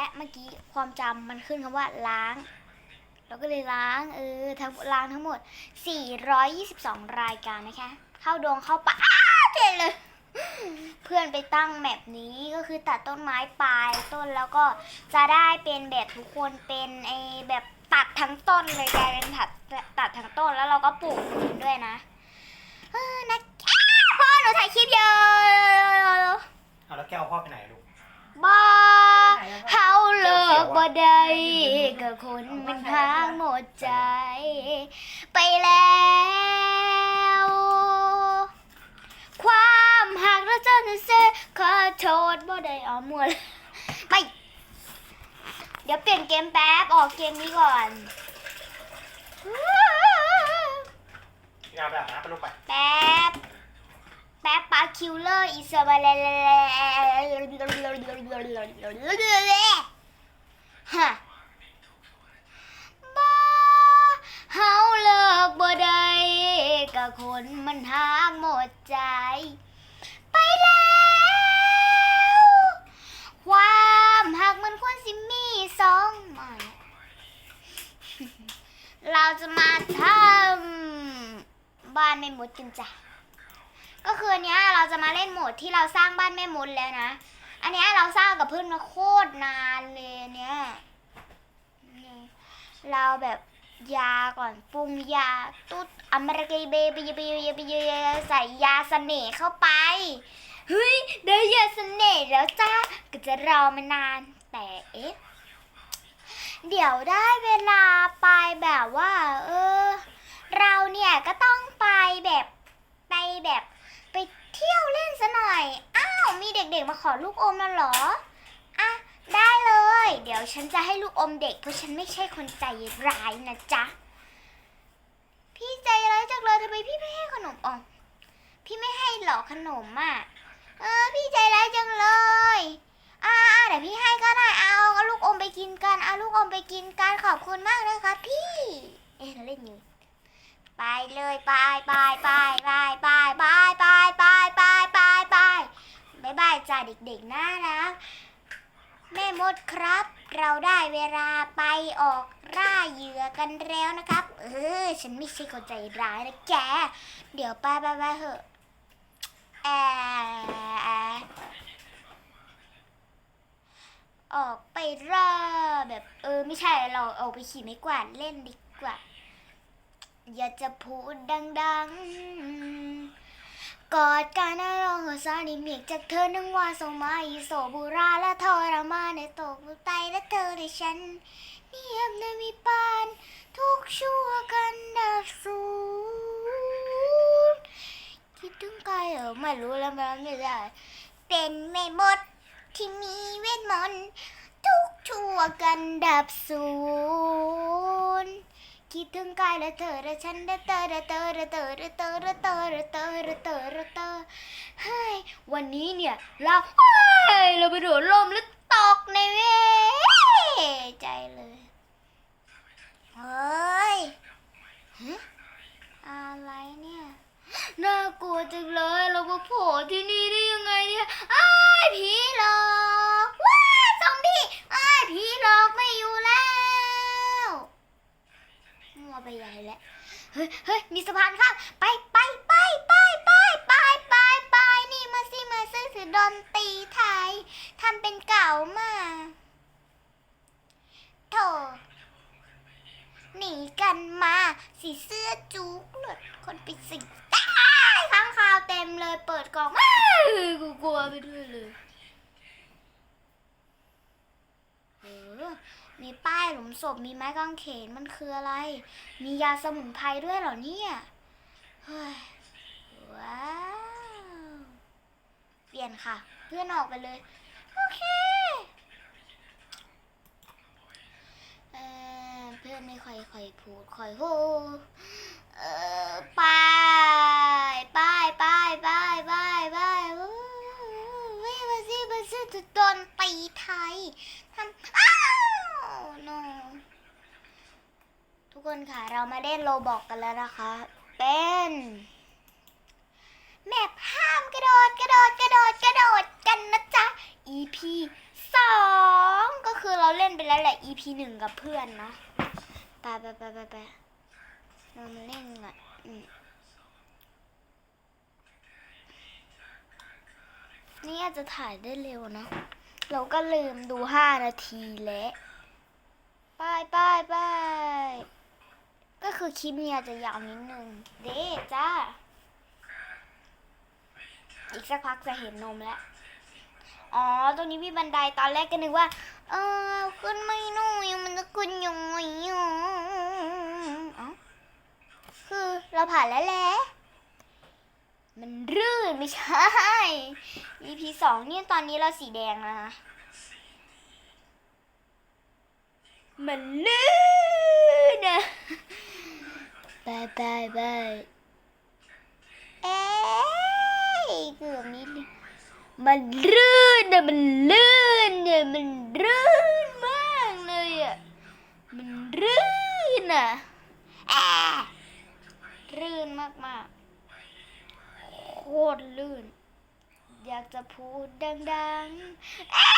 และเมื่อกี้ความจำมันขึ้นคำว่าล้าง เราก็เลยล้างเออทั้งล้างทั้งหมด 422 รายการนะคะ เข้าดวงเข้าป่าเจ๋เลย เพื่อนไปตั้งแบบนี้ก็คือตัดต้นไม้ปลายต้นแล้วก็จะได้เป็นแบบทุกคนเป็นไอแบบตัดทั้งต้นเลยกลายเป็นตัดตัดทั้งต้นแล้วเราก็ปลูกคืนด้วยนะเออนะพ่อหนูถ่ายคลิปเยอะเอาแล้วแก้วพ่อไปไหนลูก บ้าเฮาเลิกบ่ได้กับคนมันทางหมดใจ ไปแล้ว ความหักแล้วเจ้าจะเซขอโทษบ่ได้เอาหมดไม่เดี๋ยวเปลี่ยนเกมแป๊บ ออกเกมนี้ก่อนพี่เอาไปอาบน้ำไปลูกไปแป๊บ แป๊บปาคิวเลอร์อิสบาเล ฮะบ้าเฮาเลิกบ่ได้กับคนมันหากหมดใจ ไปแล้ว ความหักมันควรสิมีสองมาเราจะมาทำบ้านแม่มดกันจ้ะก็คืออันเนี้ยเราจะมาเล่นโหมดที่เราสร้างบ้านแม่มดแล้วนะ อันนี้เราสร้างกับเพื่อนมาโคตรนานเลยเนี่ย เราแบบยาก่อนปรุงยาตุ๊ดอเมริกาเบไปยไปยไปยใส่ยาเสน่ห์เข้าไป เฮ้ยได้ยาเสน่ห์แล้วจ้าก็จะรอมานานแต่เอ๊ะเดี๋ยวได้เวลาไปแบบว่า เออ เราเนี่ยก็ต้องไปแบบไปแบบไปเที่ยวเล่นซะหน่อย อ้าวมี ด็กมาขอลูกอมแล้วเหรอ อะ ได้เลย เดี๋ยวฉันจะให้ลูกอมเด็ก เพราะฉันไม่ใช่คนใจร้ายนะจ๊ะ พี่ใจร้ายจังเลยทำไมพี่ไม่ให้ขนมอ๋อพี่ไม่ให้หรอขนมอะ เออ พี่ใจร้ายจังเลย อ่าเดี๋ยวพี่ให้ก็ได้ เอาเอาลูกอมไปกินกัน เอาลูกอมไปกินกัน ขอบคุณมากเลยครับพี่ เอ๊ะเราเล่นอยู่ไปเลยไปไปไปไปไปไปไปไปไป บายบายจ้าเด็กๆน่ารัก แม่มดครับ เราได้เวลาไปออกล่าเหยื่อกันแล้วนะครับ เออ ฉันไม่ใช่คนใจร้ายนะแก เดี๋ยวไปไปไปเถอะแอะออกไปล่าแบบ เออ ไม่ใช่เราออกไปขี่ไม้กวาดเล่นดีกว่า อย่าจะพูดดัง ๆ กอดกันนรองหัวซาดิเมียกจากเธอนึงว่าส่งมาอีโสบุราและทรมานในตกบุไตและเธอในฉันเนียบในมีปาน ทุกชั่วกันดับสูญคิดถึงใครเออไม่รู้แล้วมันไม่ได้ เป็นแม่มดที่มีเวทมนต์ทุกชั่วกันดับสูญ คิดถึงกายและเธอและฉันและเธอและเธอและเธอและเธอและเธอและเธอและเธอและเธอเฮ้ยวันนี้เนี่ยเราเฮ้ยเราไปโดดร่มแล้วตกในเวใจเลยเฮ้ย เสื้อจุกหลุดคนไปสิตายข้างคาวเต็มเลยเปิดกล่องอ้าวกูกลัวไปด้วยเลยเออมีป้ายหลุมศพมีไม้กางเขนมันคืออะไร มียาสมุนไพรด้วยเหรอเนี่ยเฮ้ยว้าว เปลี่ยนค่ะ เพื่อนออกไปเลย โอเคเออ เพื่อนไม่ค่อยค่อยพูดค่อยพูดเออไปไปไปไปไปไปวิมาซิมาซิจะโดนตีไทยทำอ้าว no ทุกคนค่ะเรามาเล่นโลบอกกันแล้วนะคะ เป็นแมปห้ามกระโดดกระโดดกระโดดกระโดดกันนะจ๊ะ EP สองก็คือเราเล่นไปแล้วแหละ EP หนึ่งกับเพื่อนเนาะ ไปไปไปไปไปเรามาเล่นอะอืมนี่อาจจะถ่ายได้เร็วนะ เราก็ลืมดูห้านาทีแล้วไปไปไปก็คือคลิปนี้อาจจะยาวนิดนึง เด้จ้า อีกสักพักจะเห็นนมแล้ว อ๋อ ตรงนี้มีบันไดตอนแรกก็นึกว่า เออ ขึ้นไม่หน่อยมันจะขึ้นยังไงอะเอ้าคือ เราผ่านแล้วแหละ มันรื่นไม่ใช่ EP สองเนี่ยตอนนี้เราสีแดงแล้วนะมันลื่นอะบายบายบายเอ้ยเกือบนิดมันลื่นอะมันลื่นอะมันลื่นมากเลยอะมันลื่นอะแอะ ลื่นมากมากๆ โคตรลื่น อยากจะพูดดังๆแอะ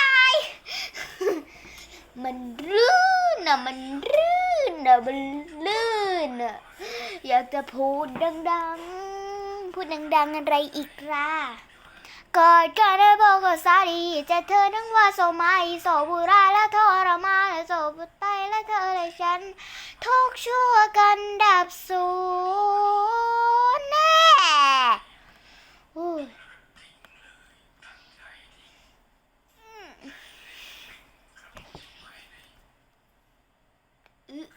ตาย มันรื่นอะ มันรื่นอะ มันลื่นอะ อยากจะพูดดังๆ พูดดังๆอะไรอีกล่ะกอดกันได้บอกก็สาดีจะเธอทั้งว่าโสมาอีโสบุราและทรมานและโสบุไตและเธอและฉัน ทุกชั่วกันดับสูญแน่อือ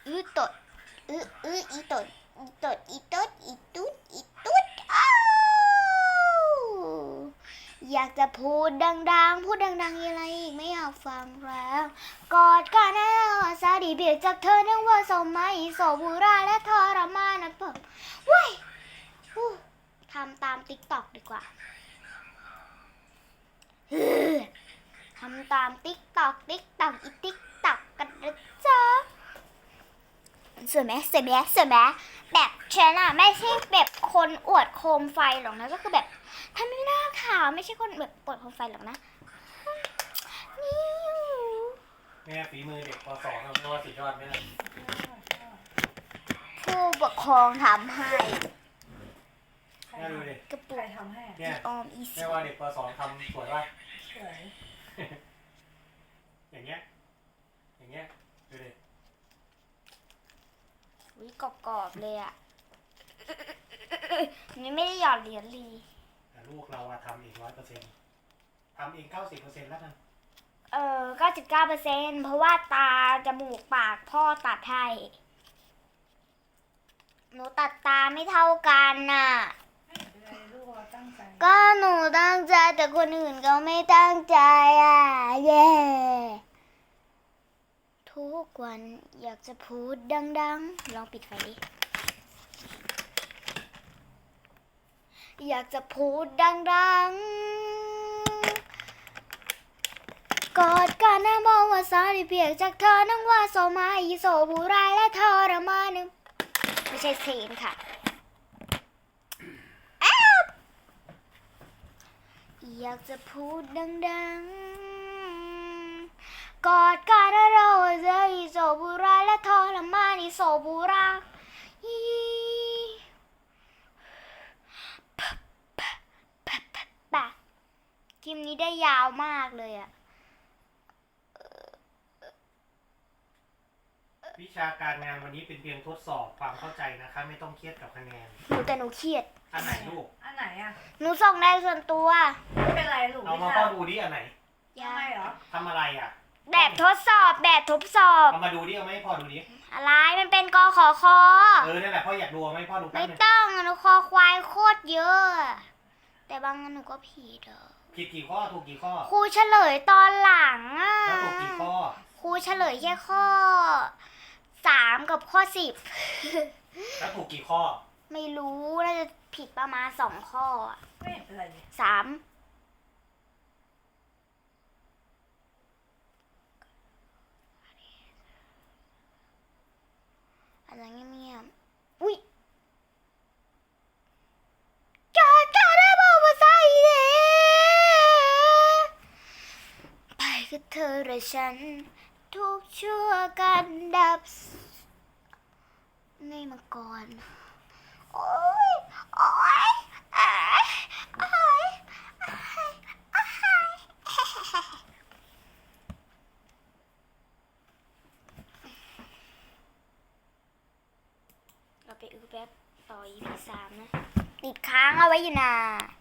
อือตดอืออืออีตดอีตดอีตดอีตุ๊ดอีตุ๊ดอ้าวอยากจะพูดดังๆ พูดดังๆยังไงอีกไม่อยาก ฟังแล้ว กอดกันนะสาดีเบียดจากเธอเนื่องว่าสมัยโสบุราและทรมานนะเพิ่มว้ยทำตามติ๊กตอกดีกว่าทำตามติ๊กตอกติ๊กตอกอีติ๊กตอกกันนะจ๊ะสวยไหมสวยไหมสวยไหมแบบฉันอะไม่ใช่แบบคนอวดโคมไฟหรอกนะก็คือแบบทำไม่น่าขาวไม่ใช่คนแบบอวดโคมไฟหรอกนะนี่ แม่ฝีมือเด็กป .2 ทำได้ว่าสุดยอดไหมล่ะผู้ปกครองทำให้แม่ดูดิกระปุใครกทำให้อะเนี่ยออมอีแม่ซี่ว่าเด็กป .2 ทำสวยป่ะสวยอย่างเงี้ย อย่างเงี้ย ดูดิวิกรอบๆเลยอะนี่ไม่ได้หยอดเหรียญลีแต่ลูกเราอะทำอีกร้อยเปอร์เซ็นต์ทำเองเก้าสิบเปอร์เซ็นต์แล้วกัน เออ99เปอร์เซ็นเพราะว่าตาจมูกปากพ่อตัดให้หนูตัดตาไม่เท่ากันน่ะไม่เป็นไรลูกเราตั้งใจก็หนูตั้งใจแต่คนอื่นก็ไม่ตั้งใจอะ เย้ทุกวันอยากจะพูดดังๆ ลองปิดไฟดิ อยากจะพูดดังๆ กอดกันนะมองว่าสาริเปียกจากเธอนั่งว่าโสมาอีโสบุรายและทรมานนึงไม่ใช่เซนค่ะอยากจะพูดดังๆ กอดกันนะเราจะอีโสบุราและทรมานอีโสบุราอีปะคลิปนี้ได้ยาวมากเลยอะ วิชาการงานวันนี้เป็นเพียงทดสอบความเข้าใจนะคะ ไม่ต้องเครียดกับคะแนน หนูแต่หนูเครียด อันไหนลูก อันไหนอะ หนูส่งได้ส่วนตัวไม่เป็นไรลูกเอามาวิพ่อชาดูดิอันไหนยังไงเหรอ ทำอะไรอะแบบทดสอบแบบทดสอบ เอามาดูดิเอาไหมาให้พ่อดูดิ อะไรมันเป็นกอขอคอ เออนั่นแหละพ่ออยากดูเอาไหมาให้พ่อดูแป๊ไม่บนึงต้องอะหนูคอควายโคตรเยอะอะ แต่บางอันหนูก็ผิดอะผิดกี่ข้อถูกกี่ข้อ ครูเฉลยตอนหลังอะแล้วถูกกี่ข้อ ครูเฉลยแค่ข้อ สามกับข้อสิบ แล้วถูกกี่ข้อ ไม่รู้น่าจะผิดประมาณสองข้ออะไม่เป็นไรเลยสามอะไรเงียบๆอุ้ยจอดจอดได้บอกว่าใส่เด้ไปกับเธอไรฉัน ทุกชั่วกันดับนี่มาก่อน โอ้ย โอ้ยโอ้ยโอ้ยโอ้ยเราไปอือแป๊บต่อ EP สามนะ ติดค้างเอาไว้อยู่นะ